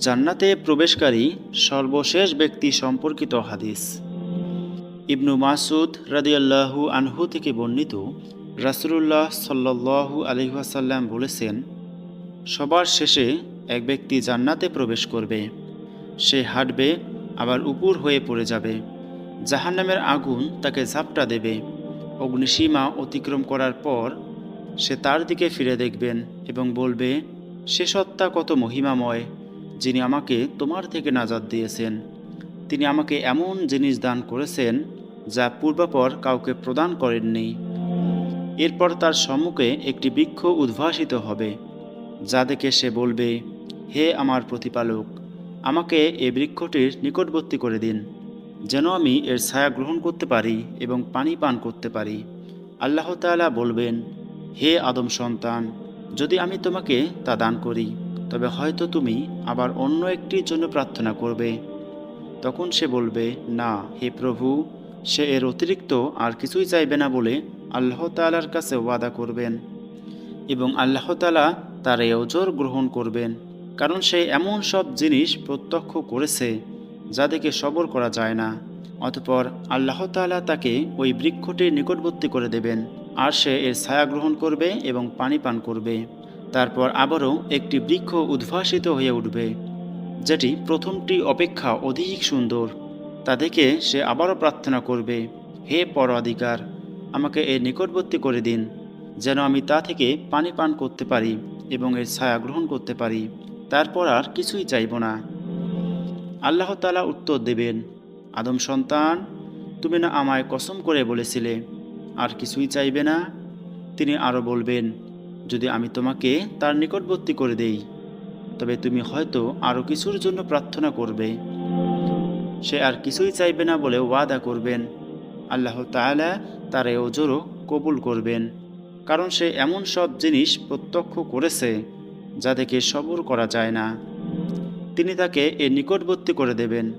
জান্নাতে প্রবেশকারী সর্বশেষ ব্যক্তি সম্পর্কিত হাদিস। ইবনু মাসুদ রাদিয়াল্লাহু আনহু থেকে বর্ণিত রাসূলুল্লাহ সাল্লাল্লাহু আলাইহি ওয়াসাল্লাম বলেছেন, সবার শেষে এক ব্যক্তি জান্নাতে প্রবেশ করবে। সে হাঁটবে, আবার উপর হয়ে পড়ে যাবে। জাহান্নামের আগুন তাকে ঝাপটা দেবে। অগ্নিসীমা অতিক্রম করার পর সে তার দিকে ফিরে দেখবেন এবং বলবে, সে সত্তা কত মহিমাময় যিনি আমাকে তোমার থেকে নাজাদ দিয়েছেন। তিনি আমাকে এমন জিনিস দান করেছেন, যা পূর্বাপর কাউকে প্রদান করেননি। এরপর তার সম্মুখে একটি বৃক্ষ উদ্ভাসিত হবে, যা দেখে সে বলবে, হে আমার প্রতিপালক, আমাকে এ বৃক্ষটির নিকটবর্তী করে দিন, যেন আমি এর ছায়া গ্রহণ করতে পারি এবং পানি পান করতে পারি। আল্লাহ তাআলা বলবেন, হে আদম সন্তান, যদি আমি তোমাকে তা দান করি তবে হয়তো তুমি আবার অন্য একটির জন্য প্রার্থনা করবে। তখন সে বলবে, না, হে প্রভু, সে এর অতিরিক্ত আর কিছুই চাইবে না বলে আল্লাহ তাআলার কাছে ওয়াদা করবেন এবং আল্লাহ তালা তার এই ওজর গ্রহণ করবেন। কারণ সে এমন সব জিনিস প্রত্যক্ষ করেছে যা দেখে সবর করা যায় না। অতপর আল্লাহ তাআলা তাকে ওই বৃক্ষটির নিকটবর্তী করে দেবেন। আর সে এর ছায়া গ্রহণ করবে এবং পানি পান করবে। তারপর আবারও একটি বৃক্ষ উদ্ভাসিত হয়ে উঠবে, যেটি প্রথমটি অপেক্ষা অধিক সুন্দর। তা দেখে সে আবারও প্রার্থনা করবে, হে পরাধিকার, আমাকে এর নিকটবর্তী করে দিন, যেন আমি তা থেকে পানি পান করতে পারি এবং এর ছায়া গ্রহণ করতে পারি। তারপর আর কিছুই চাইব না। আল্লাহ তালা উত্তর দেবেন, আদম সন্তান, তুমি না আমায় কসম করে বলেছিলে, আর কিছুই চাইবে না? তিনি আরও বলবেন যদি আমি তোমাকে তার নিকটবর্তী করে দেই, তবে তুমি হয়তো আরও কিছুর জন্য প্রার্থনা করবে। সে আর কিছুই চাইবে না বলে ওয়াদা করবেন। আল্লাহ তাআলা তার এ ওজোরও কবুল করবেন। কারণ সে এমন সব জিনিস প্রত্যক্ষ করেছে, যা দেখে সবর করা যায় না। তিনি তাকে এর নিকটবর্তী করে দেবেন।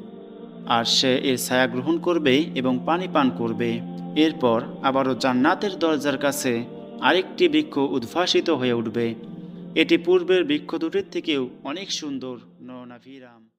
আর সে এর ছায়া গ্রহণ করবে এবং পানি পান করবে। এরপর আবারও জান্নাতের দরজার কাছে আরেকটি বৃক্ষ উদ্ভাসিত হয়ে উঠবে। এটি পূর্বের বৃক্ষ দুটির থেকেও অনেক সুন্দর নরনাভিরাম।